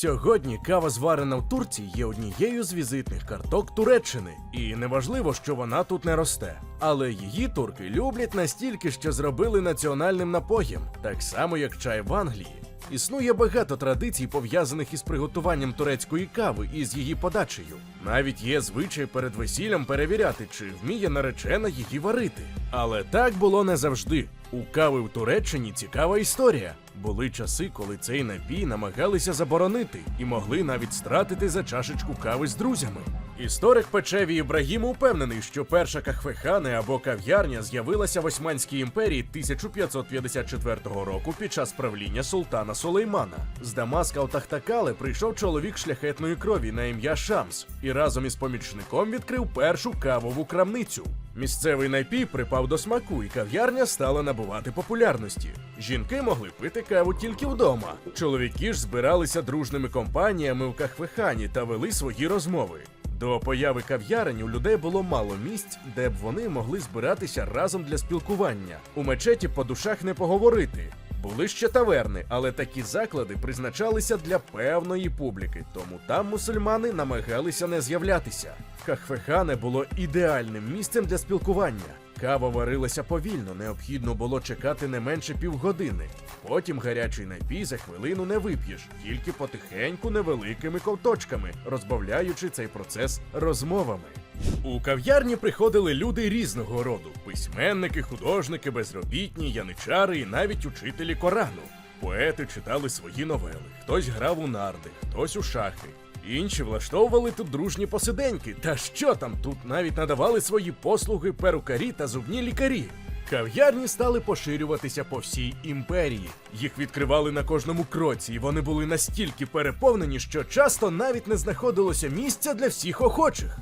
Сьогодні кава, зварена в Турції, є однією з візитних карток Туреччини, і неважливо, що вона тут не росте. Але її турки люблять настільки, що зробили національним напоєм, так само як чай в Англії. Існує багато традицій, пов'язаних із приготуванням турецької кави і з її подачею. Навіть є звичай перед весіллям перевіряти, чи вміє наречена її варити. Але так було не завжди. У кави в Туреччині цікава історія. Були часи, коли цей напій намагалися заборонити і могли навіть стратити за чашечку кави з друзями. Історик Печеві Ібрагім упевнений, що перша кахвехане або кав'ярня з'явилася в Османській імперії 1554 року під час правління султана Сулеймана. З Дамаска у Тахтакале прийшов чоловік шляхетної крові на ім'я Шамс і разом із помічником відкрив першу кавову крамницю. Місцевий напій припав до смаку, і кав'ярня стала набувати популярності. Жінки могли пити каву тільки вдома. Чоловіки ж збиралися дружними компаніями в кахвехані та вели свої розмови. До появи кав'ярень у людей було мало місць, де б вони могли збиратися разом для спілкування. У мечеті по душах не поговорити. Були ще таверни, але такі заклади призначалися для певної публіки, тому там мусульмани намагалися не з'являтися. Кахфехане було ідеальним місцем для спілкування. Кава варилася повільно, необхідно було чекати не менше півгодини. Потім гарячий напій за хвилину не вип'єш, тільки потихеньку невеликими ковточками, розбавляючи цей процес розмовами. У кав'ярні приходили люди різного роду: письменники, художники, безробітні, яничари і навіть учителі Корану. Поети читали свої новели, хтось грав у нарди, хтось у шахи. Інші влаштовували тут дружні посиденьки. Та що там, тут навіть надавали свої послуги перукарі та зубні лікарі. Кав'ярні стали поширюватися по всій імперії. Їх відкривали на кожному кроці, і вони були настільки переповнені, що часто навіть не знаходилося місця для всіх охочих.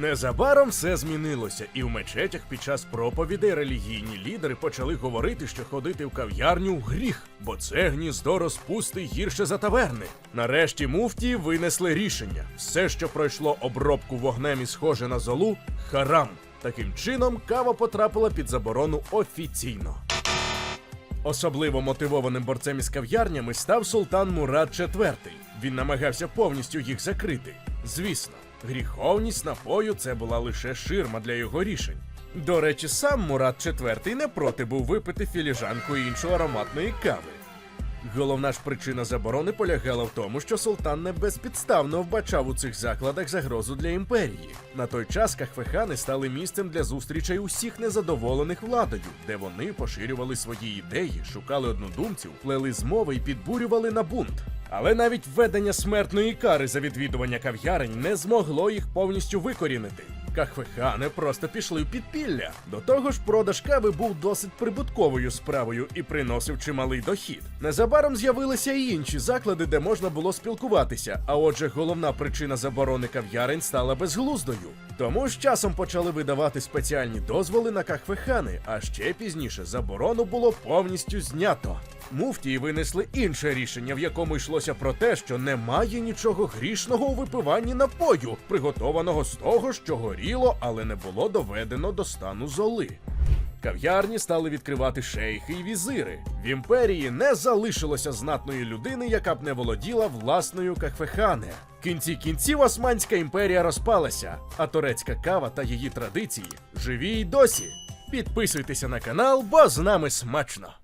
Незабаром все змінилося, і в мечетях під час проповідей релігійні лідери почали говорити, що ходити в кав'ярню гріх, бо це гніздо розпусти гірше за таверни. Нарешті муфтії винесли рішення: все, що пройшло обробку вогнем і схоже на золу, харам. Таким чином, кава потрапила під заборону офіційно. Особливо мотивованим борцем із кав'ярнями став султан Мурад IV. Він намагався повністю їх закрити. Звісно, гріховність напою це була лише ширма для його рішень. До речі, сам Мурат IV не проти був випити філіжанку іншої ароматної кави. Головна ж причина заборони полягала в тому, що султан не безпідставно вбачав у цих закладах загрозу для імперії. На той час кахвехани стали місцем для зустрічей усіх незадоволених владою, де вони поширювали свої ідеї, шукали однодумців, плели змови і підбурювали на бунт. Але навіть введення смертної кари за відвідування кав'ярень не змогло їх повністю викорінити. Кахвехани просто пішли в підпілля. До того ж, продаж кави був досить прибутковою справою і приносив чималий дохід. Незабаром з'явилися і інші заклади, де можна було спілкуватися. А отже, головна причина заборони кав'ярень стала безглуздою. Тому з часом почали видавати спеціальні дозволи на кахвехани, а ще пізніше заборону було повністю знято. Муфтії винесли інше рішення, в якому йшлося про те, що немає нічого грішного у випиванні напою, приготованого з того, що горіло, але не було доведено до стану золи. Кав'ярні стали відкривати шейхи і візири. В імперії не залишилося знатної людини, яка б не володіла власною кахфехане. В кінці кінців Османська імперія розпалася, а турецька кава та її традиції живі й досі. Підписуйтеся на канал, бо з нами смачно!